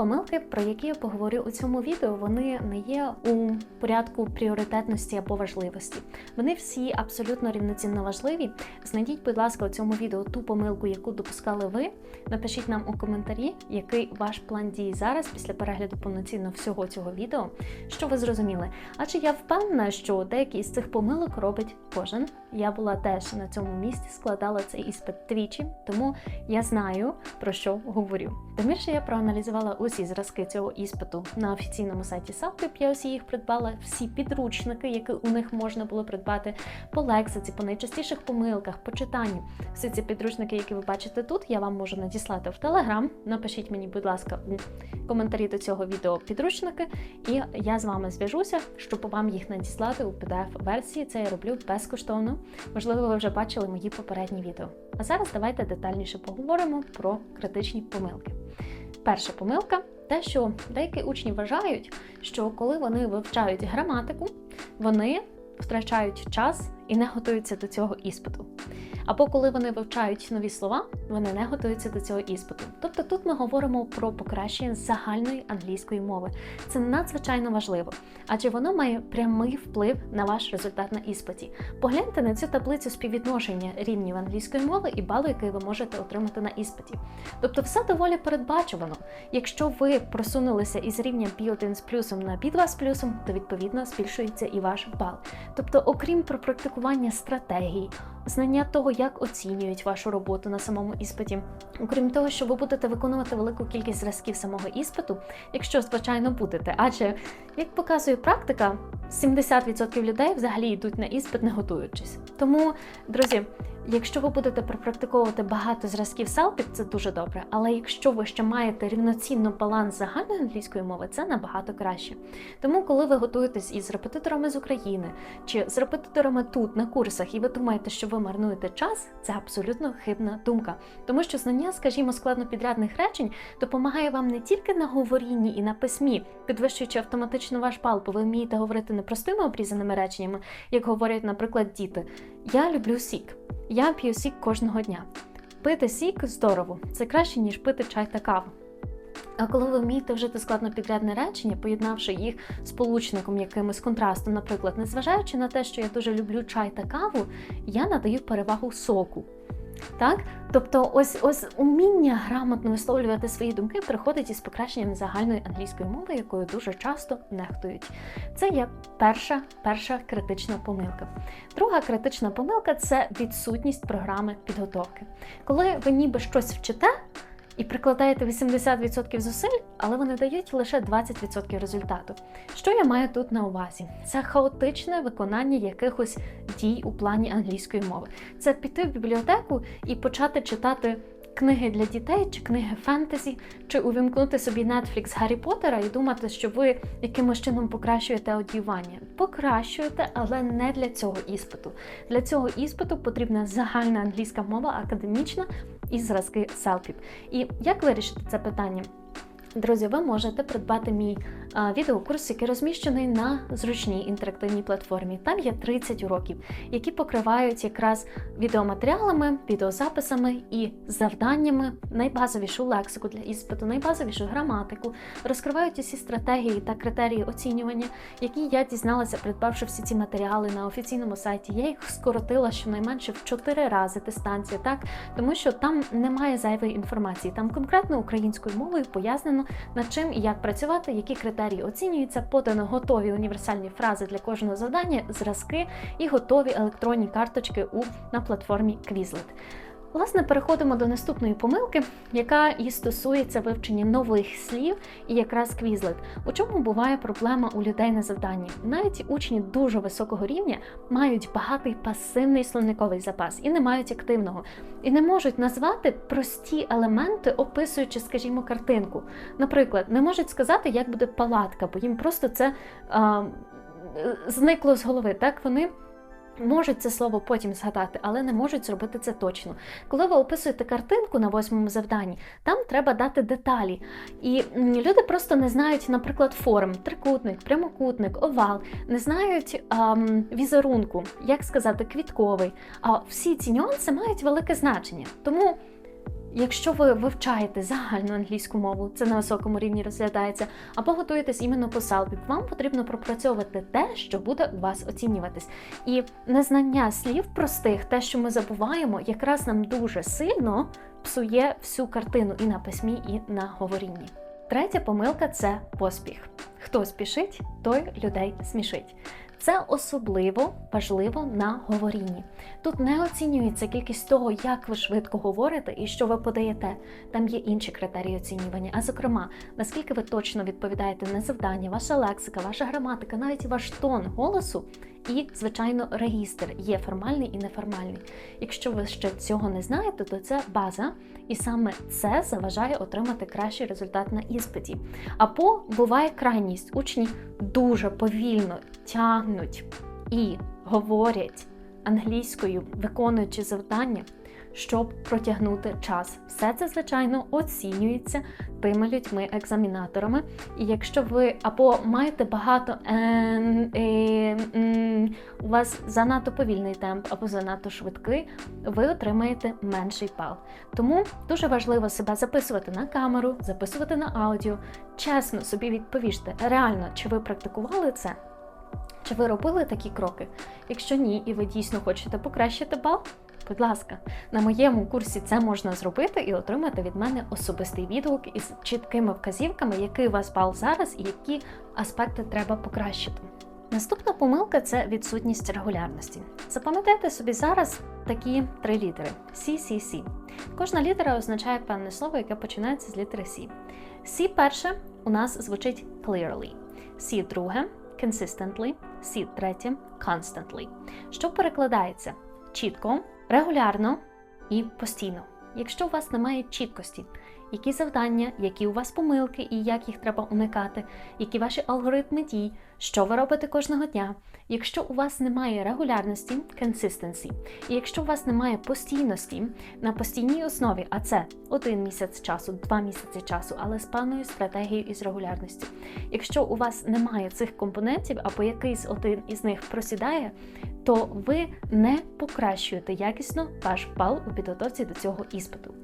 Помилки, про які я поговорю у цьому відео, вони не є у порядку пріоритетності або важливості. Вони всі абсолютно рівноцінно важливі. Знайдіть, будь ласка, у цьому відео ту помилку, яку допускали ви. Напишіть нам у коментарі, який ваш план дій зараз після перегляду повноцінно всього цього відео, що ви зрозуміли. Адже я впевнена, що деякі з цих помилок робить кожен. Я була теж на цьому місці, складала цей іспит двічі, тому я знаю про що говорю. Тим більше я проаналізувала усі зразки цього іспиту на офіційному сайті Савкип. Я усі їх придбала, всі підручники, які у них можна було придбати по лексиці, по найчастіших помилках, по читанню. Всі ці підручники, які ви бачите тут, я вам можу надіслати в Телеграм. Напишіть мені, будь ласка, у коментарі до цього відео підручники, і я з вами зв'яжуся, щоб вам їх надіслати у PDF-версії. Це я роблю безкоштовно. Можливо, ви вже бачили мої попередні відео. А зараз давайте детальніше поговоримо про критичні помилки. Перша помилка те, що деякі учні вважають, що коли вони вивчають граматику, вони втрачають час і не готуються до цього іспиту. Або коли вони вивчають нові слова, вони не готуються до цього іспиту. Тобто тут ми говоримо про покращення загальної англійської мови. Це надзвичайно важливо, адже воно має прямий вплив на ваш результат на іспиті. Погляньте на цю таблицю співвідношення рівнів англійської мови і балу, який ви можете отримати на іспиті. Тобто, все доволі передбачувано. Якщо ви просунулися із рівня B1 з плюсом на B2 з плюсом, то відповідно збільшується і ваш бал. Тобто, окрім про практикування стратегій, знання того, як оцінюють вашу роботу на самому іспиті. Окрім того, що ви будете виконувати велику кількість зразків самого іспиту, якщо звичайно будете. Адже, як показує практика, 70% людей взагалі йдуть на іспит, не готуючись. Тому, друзі. Якщо ви будете пропрактиковувати багато зразків селпік, це дуже добре. Але якщо ви ще маєте рівноцінно баланс загальної англійської мови, це набагато краще. Тому, коли ви готуєтесь із репетиторами з України чи з репетиторами тут на курсах, і ви думаєте, що ви марнуєте час, це абсолютно хибна думка. Тому що знання, скажімо, складнопідрядних речень допомагає вам не тільки на говорінні і на письмі, підвищуючи автоматично ваш бал, бо ви вмієте говорити не простими обрізаними реченнями, як говорять, наприклад, діти. Я люблю сік. Я п'ю сік кожного дня. Пити сік здорово, це краще, ніж пити чай та каву. А коли ви вмієте вжити складнопідрядне речення, поєднавши їх з получником якимось контрастом, наприклад, незважаючи на те, що я дуже люблю чай та каву, я надаю перевагу соку. Так? Тобто, ось ось уміння грамотно висловлювати свої думки приходить із покращенням загальної англійської мови, якою дуже часто нехтують. Це є перша перша критична помилка. Друга критична помилка це відсутність програми підготовки. Коли ви ніби щось вчите. І прикладаєте 80% зусиль, але вони дають лише 20% результату. Що я маю тут на увазі? Це хаотичне виконання якихось дій у плані англійської мови. Це піти в бібліотеку і почати читати книги для дітей, чи книги фентезі, чи увімкнути собі Netflix Гаррі Поттера і думати, що ви якимось чином покращуєте аудіювання. Покращуєте, але не для цього іспиту. Для цього іспиту потрібна загальна англійська мова, академічна і зразки селфі. І як вирішити це питання? Друзі, ви можете придбати мій відеокурс, який розміщений на зручній інтерактивній платформі. Там є 30 уроків, які покривають якраз відеоматеріалами, відеозаписами і завданнями найбазовішу лексику для іспиту, найбазовішу граматику, розкривають усі стратегії та критерії оцінювання, які я дізналася, придбавши всі ці матеріали на офіційному сайті. Я їх скоротила щонайменше в 4 рази дистанцію, так тому що там немає зайвої інформації. Там конкретно українською мовою пояснено над чим і як працювати, які критерії оцінюються, подано готові універсальні фрази для кожного завдання, зразки і готові електронні карточки у на платформі Quizlet. Власне, переходимо до наступної помилки, яка і стосується вивчення нових слів і якраз Quizlet. У чому буває проблема у людей на завданні? Навіть учні дуже високого рівня мають багатий пасивний словниковий запас і не мають активного, і не можуть назвати прості елементи, описуючи, скажімо, картинку. Наприклад, не можуть сказати, як буде палатка, бо їм просто це а, зникло з голови. Так вони. Можуть це слово потім згадати, але не можуть зробити це точно. Коли ви описуєте картинку на восьмому завданні, там треба дати деталі. І люди просто не знають, наприклад, форм, трикутник, прямокутник, овал, не знають ам, візерунку, як сказати, квітковий. А всі ці нюанси мають велике значення. Тому Якщо ви вивчаєте загальну англійську мову, це на високому рівні розглядається, або готуєтесь іменно по салбі, вам потрібно пропрацьовувати те, що буде у вас оцінюватись. І незнання слів простих, те, що ми забуваємо, якраз нам дуже сильно псує всю картину і на письмі, і на говорінні. Третя помилка це поспіх. Хто спішить, той людей смішить. Це особливо важливо на говорінні. Тут не оцінюється кількість того, як ви швидко говорите і що ви подаєте. Там є інші критерії оцінювання. А зокрема, наскільки ви точно відповідаєте на завдання, ваша лексика, ваша граматика, навіть ваш тон голосу. І, звичайно, регістр є формальний і неформальний. Якщо ви ще цього не знаєте, то це база, і саме це заважає отримати кращий результат на іспиті. Або буває крайність, учні дуже повільно тягнуть і говорять англійською, виконуючи завдання щоб протягнути час. Все це, звичайно, оцінюється тими людьми-екзамінаторами. І якщо ви або маєте багато ен, е, у вас занадто повільний темп або занадто швидкий, ви отримаєте менший бал. Тому дуже важливо себе записувати на камеру, записувати на аудіо. Чесно собі відповіжте, реально, чи ви практикували це? Чи ви робили такі кроки? Якщо ні, і ви дійсно хочете покращити бал, Будь ласка, на моєму курсі це можна зробити і отримати від мене особистий відгук із чіткими вказівками, який у вас бал зараз і які аспекти треба покращити. Наступна помилка це відсутність регулярності. Запам'ятайте собі зараз такі три літери: CCC. Кожна літера означає певне слово, яке починається з літери C. C перше у нас звучить clearly, C друге consistently, C третє constantly. Що перекладається чітко, регулярно і постійно. Якщо у вас немає чіткості, які завдання, які у вас помилки і як їх треба уникати, які ваші алгоритми дій, що ви робите кожного дня. Якщо у вас немає регулярності, consistency, і якщо у вас немає постійності на постійній основі, а це один місяць часу, два місяці часу, але з певною стратегією із регулярності. Якщо у вас немає цих компонентів, або якийсь один із них просідає, то ви не покращуєте якісно ваш бал у підготовці до цього іспиту.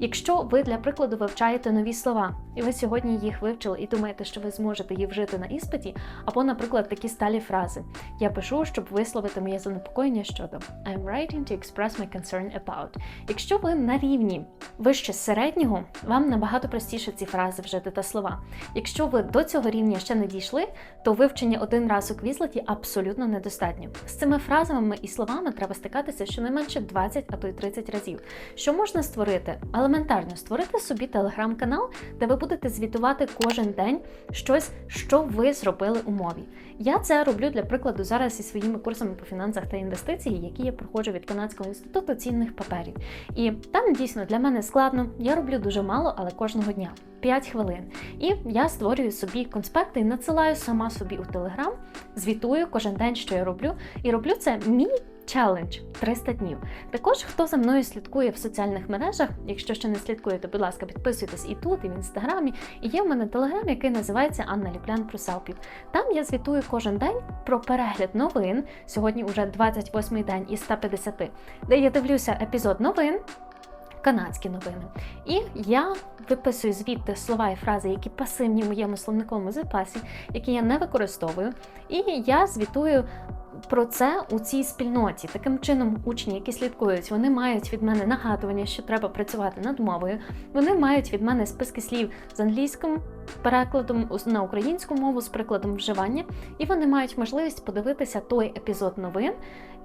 Якщо ви, для прикладу, вивчаєте нові слова, і ви сьогодні їх вивчили і думаєте, що ви зможете їх вжити на іспиті, або, наприклад, такі сталі фрази: Я пишу, щоб висловити моє занепокоєння щодо I'm writing to express my concern about. Якщо ви на рівні вище середнього, вам набагато простіше ці фрази вжити та слова. Якщо ви до цього рівня ще не дійшли, то вивчення один раз у квізлеті абсолютно недостатньо. З цими фразами і словами треба стикатися щонайменше 20, а то й 30 разів. Що можна створити? Елементарно створити собі телеграм-канал, де ви будете звітувати кожен день щось, що ви зробили у мові. Я це роблю для прикладу зараз зі своїми курсами по фінансах та інвестиції, які я проходжу від Канадського інституту цінних паперів. І там дійсно для мене складно. Я роблю дуже мало, але кожного дня. 5 хвилин. І я створюю собі конспекти і надсилаю сама собі у Телеграм, звітую кожен день, що я роблю, і роблю це мій челендж 300 днів. Також, хто за мною слідкує в соціальних мережах, якщо ще не слідкуєте, будь ласка, підписуйтесь і тут, і в інстаграмі. І є в мене телеграм, який називається Анна Ліплян про селфів. Там я звітую кожен день про перегляд новин. Сьогодні вже 28-й день із 150, де я дивлюся епізод новин. Канадські новини. І я виписую звідти слова і фрази, які пасивні в моєму словниковому запасі, які я не використовую. І я звітую про це у цій спільноті. Таким чином, учні, які слідкують, вони мають від мене нагадування, що треба працювати над мовою. Вони мають від мене списки слів з англійським перекладом на українську мову з прикладом вживання, і вони мають можливість подивитися той епізод новин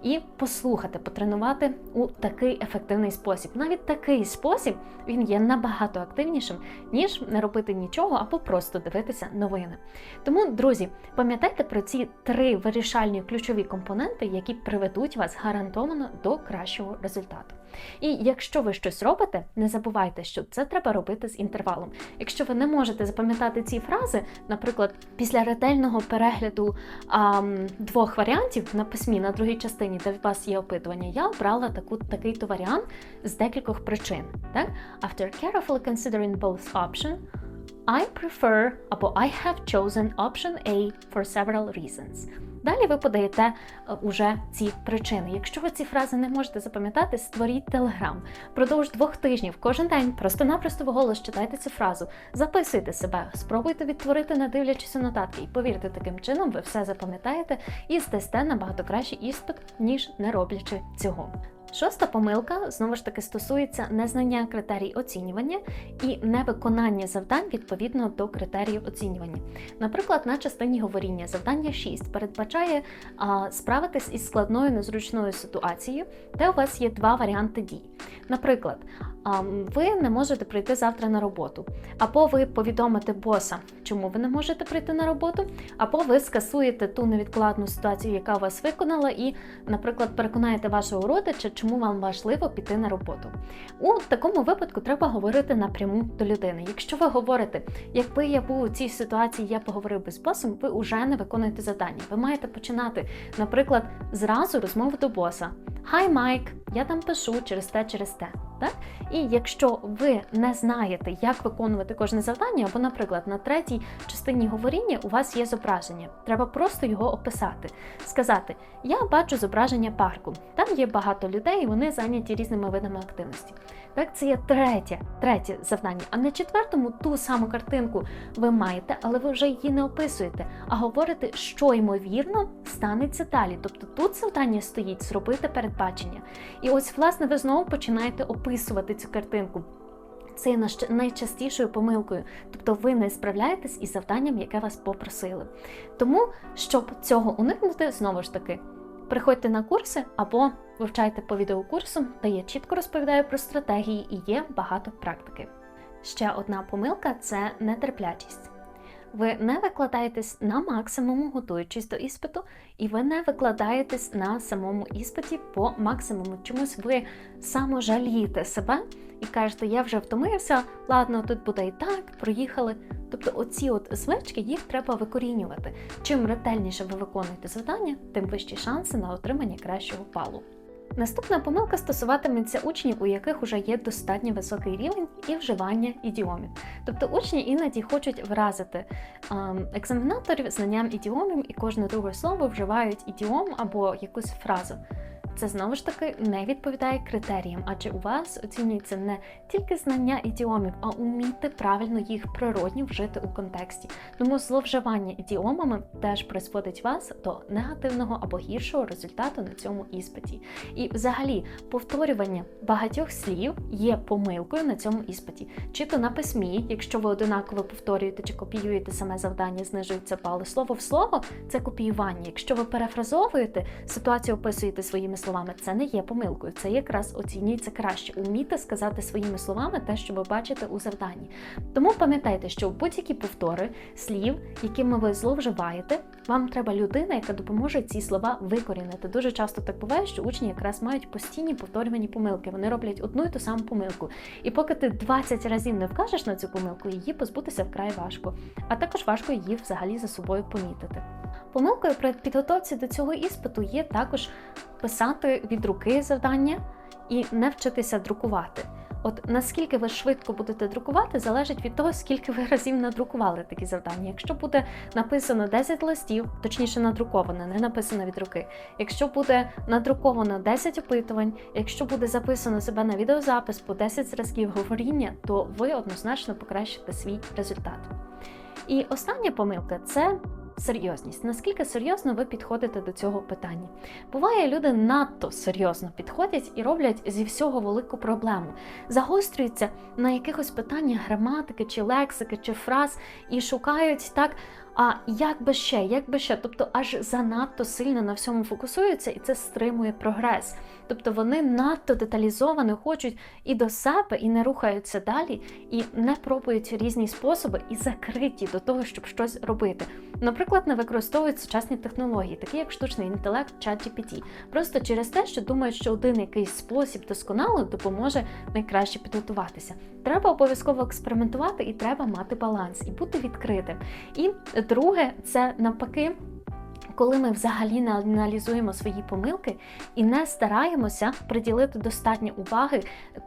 і послухати, потренувати у такий ефективний спосіб. Навіть такий спосіб він є набагато активнішим, ніж не робити нічого або просто дивитися новини. Тому, друзі, пам'ятайте про ці три вирішальні ключові компоненти, які приведуть вас гарантовано до кращого результату. І якщо ви щось робите, не забувайте, що це треба робити з інтервалом. Якщо ви не можете запам'ятати ці фрази, наприклад, після ретельного перегляду а, двох варіантів на письмі на другій частині, де в вас є опитування, я обрала таку, такий то варіант з декількох причин. Так? After carefully considering both options, I prefer або I have chosen option A for several reasons. Далі ви подаєте е, уже ці причини. Якщо ви ці фрази не можете запам'ятати, створіть телеграм. Продовж двох тижнів кожен день просто-напросто вголос читайте цю фразу, записуйте себе, спробуйте відтворити, не дивлячись у нотатки, і повірте, таким чином ви все запам'ятаєте і здасте набагато кращий іспит, ніж не роблячи цього. Шоста помилка знову ж таки стосується незнання критерій оцінювання і невиконання завдань відповідно до критеріїв оцінювання. Наприклад, на частині говоріння завдання 6 передбачає а, справитись із складною незручною ситуацією, де у вас є два варіанти дій. Наприклад, а, ви не можете прийти завтра на роботу, або ви повідомите боса, чому ви не можете прийти на роботу, або ви скасуєте ту невідкладну ситуацію, яка у вас виконала, і, наприклад, переконаєте вашого родича, чому вам важливо піти на роботу. У такому випадку треба говорити напряму до людини. Якщо ви говорите, якби я був у цій ситуації, я поговорив би з босом, ви вже не виконуєте завдання. Ви маєте починати, наприклад, зразу розмову до боса. Хай Майк, я там пишу через те, через те. Так? І якщо ви не знаєте, як виконувати кожне завдання, або, наприклад, на третій частині говоріння у вас є зображення, треба просто його описати, сказати: Я бачу зображення парку, там є багато людей, вони зайняті різними видами активності. Так, це є третє, третє завдання. А на четвертому ту саму картинку ви маєте, але ви вже її не описуєте, а говорите, що ймовірно станеться далі. Тобто тут завдання стоїть зробити передбачення. І ось, власне, ви знову починаєте описувати цю картинку. Це є найчастішою помилкою, тобто ви не справляєтесь із завданням, яке вас попросили. Тому, щоб цього уникнути, знову ж таки, приходьте на курси або вивчайте по відеокурсу, де я чітко розповідаю про стратегії і є багато практики. Ще одна помилка це нетерплячість. Ви не викладаєтесь на максимуму, готуючись до іспиту, і ви не викладаєтесь на самому іспиті по максимуму. Чомусь ви саможалієте себе і кажете, я вже втомився, ладно, тут буде і так, проїхали. Тобто оці от звички їх треба викорінювати. Чим ретельніше ви виконуєте завдання, тим вищі шанси на отримання кращого балу. Наступна помилка стосуватиметься учнів, у яких вже є достатньо високий рівень і вживання ідіомів. Тобто учні іноді хочуть вразити ем, екзаменаторів знанням ідіомів і кожне друге слово вживають ідіом або якусь фразу. Це знову ж таки не відповідає критеріям, адже у вас оцінюється не тільки знання ідіомів, а уміти правильно їх природні вжити у контексті. Тому зловживання ідіомами теж призводить вас до негативного або гіршого результату на цьому іспиті. І взагалі повторювання багатьох слів є помилкою на цьому іспиті. Чи то на письмі, якщо ви одинаково повторюєте чи копіюєте саме завдання, знижується бали. Слово в слово це копіювання. Якщо ви перефразовуєте ситуацію, описуєте своїми словами, це не є помилкою, це якраз оцінюється краще. Умійте сказати своїми словами те, що ви бачите у завданні. Тому пам'ятайте, що будь-які повтори слів, якими ви зловживаєте, вам треба людина, яка допоможе ці слова викорінити. Дуже часто так буває, що учні якраз мають постійні повторювані помилки. Вони роблять одну і ту саму помилку. І поки ти 20 разів не вкажеш на цю помилку, її позбутися вкрай важко. А також важко її взагалі за собою помітити. Помилкою при підготовці до цього іспиту є також писати від руки завдання і не вчитися друкувати. От наскільки ви швидко будете друкувати, залежить від того, скільки ви разів надрукували такі завдання. Якщо буде написано 10 листів, точніше надруковано, не написано від руки. Якщо буде надруковано 10 опитувань, якщо буде записано себе на відеозапис по 10 зразків говоріння, то ви однозначно покращите свій результат. І остання помилка це серйозність. Наскільки серйозно ви підходите до цього питання? Буває, люди надто серйозно підходять і роблять зі всього велику проблему, загострюються на якихось питаннях граматики, чи лексики, чи фраз і шукають так. А як би ще, як би ще, тобто аж занадто сильно на всьому фокусуються, і це стримує прогрес. Тобто вони надто деталізовано хочуть і до себе, і не рухаються далі, і не пробують різні способи і закриті до того, щоб щось робити. Наприклад, не використовують сучасні технології, такі як штучний інтелект, ChatGPT, просто через те, що думають, що один якийсь спосіб досконало допоможе найкраще підготуватися. Треба обов'язково експериментувати і треба мати баланс і бути відкритим. І друге, це навпаки коли ми взагалі не аналізуємо свої помилки і не стараємося приділити достатньо уваги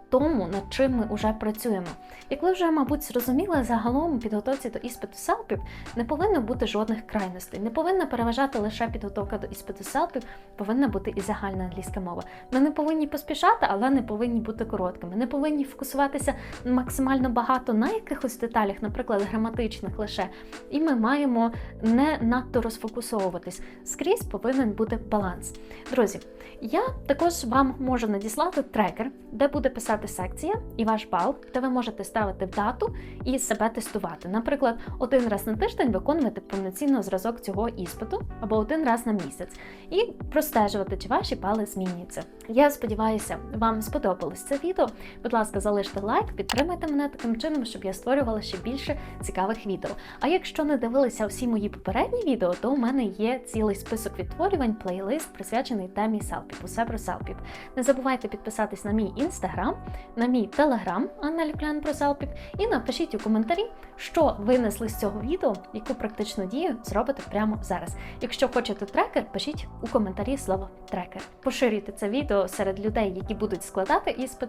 тому, над чим ми вже працюємо. Як ви вже, мабуть, зрозуміли, загалом у підготовці до іспиту селпів не повинно бути жодних крайностей. Не повинна переважати лише підготовка до іспиту селпів, повинна бути і загальна англійська мова. Ми не повинні поспішати, але не повинні бути короткими. Не повинні фокусуватися максимально багато на якихось деталях, наприклад, граматичних лише. І ми маємо не надто розфокусовуватись. Скрізь повинен бути баланс. Друзі, я також вам можу надіслати трекер, де буде писати секція і ваш бал, де ви можете ставити дату і себе тестувати. Наприклад, один раз на тиждень виконувати повноцінно зразок цього іспиту або один раз на місяць, і простежувати, чи ваші бали змінюються. Я сподіваюся, вам сподобалось це відео. Будь ласка, залиште лайк, підтримайте мене таким чином, щоб я створювала ще більше цікавих відео. А якщо не дивилися всі мої попередні відео, то у мене є цілий список відтворювань, плейлист, присвячений темі селпів. Усе про селпів. Не забувайте підписатись на мій інстаграм, на мій телеграм Анна Люклян про селпів, і напишіть у коментарі, що винесли з цього відео, яку практичну дію зробите прямо зараз. Якщо хочете трекер, пишіть у коментарі слово трекер. Поширюйте це відео серед людей, які будуть складати іспит,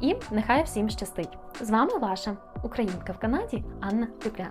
і нехай всім щастить. З вами ваша українка в Канаді Анна Люклян.